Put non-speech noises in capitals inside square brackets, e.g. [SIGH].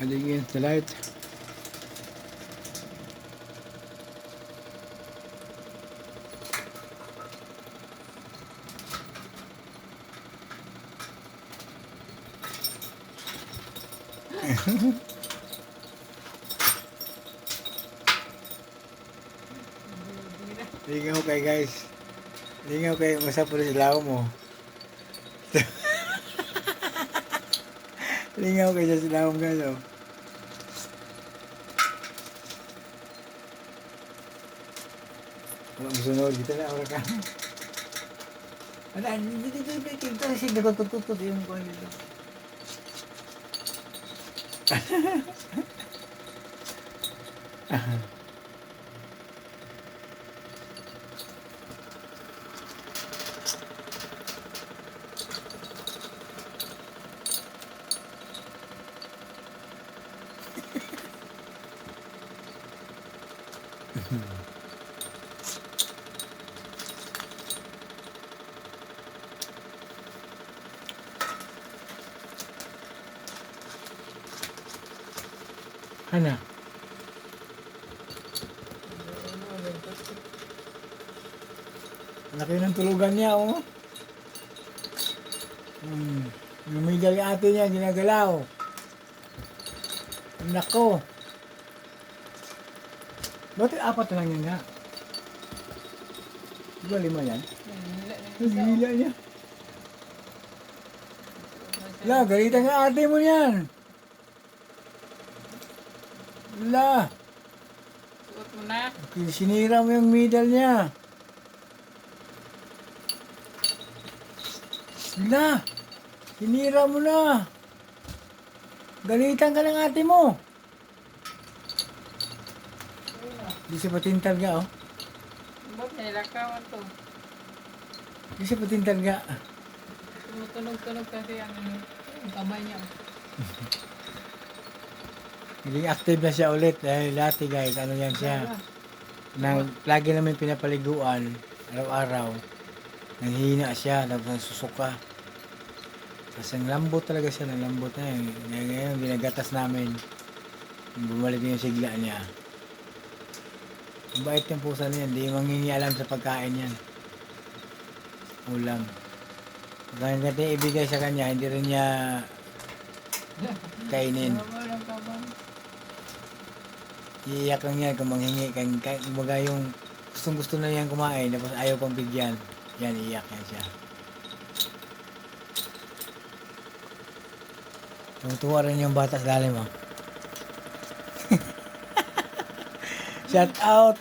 against the light. Lingaw kay guys. Lingaw kay usap po sa lao mo. [LAUGHS] Lingaw kay sa silaw mo guys oh. Wala mo sunod, dito na ako ka. Wala, hindi dito dito dito kasi nagkutut-tutut yung kuha dito. Ano? Laki ng tulugan niya, oh. Hmm. Lumigal ate niya, ginagalaw. Nako. Bakit apat lang yan nga? Di ba lima yan? Ang gila niya. La, galitan nga ate mo yan. La, Suot mo na. sinira mo yung middle niya. La, sinira mo na. Galitan ka ng ate mo. Di siya patintal ga, oh. Ba't nilakawan to? Di siya patintal ga. Tumutunog-tunog kasi ang, ang kamay niya. [LAUGHS] Naging active na siya ulit. Dahil dati guys, ano yan siya. Nang, lagi namin pinapaliguan, araw-araw. Nanghihina siya, nagsusuka. Kasi ang lambot talaga siya, ang lambot na yun. Ngayon, ginagatas namin. Bumalik yung sigla niya. Bait yung pusa niya, hindi mangingi alam sa pagkain yan. Ulam. Pag natin ibigay sa kanya, hindi rin niya kainin. Iiyak lang yan kung manghingi kumbaga yung gustong gusto na yan kumain tapos ayaw pang bigyan. Yan, iiyak yan siya. Tutuwa rin yung bata sa lalim ah. Shout out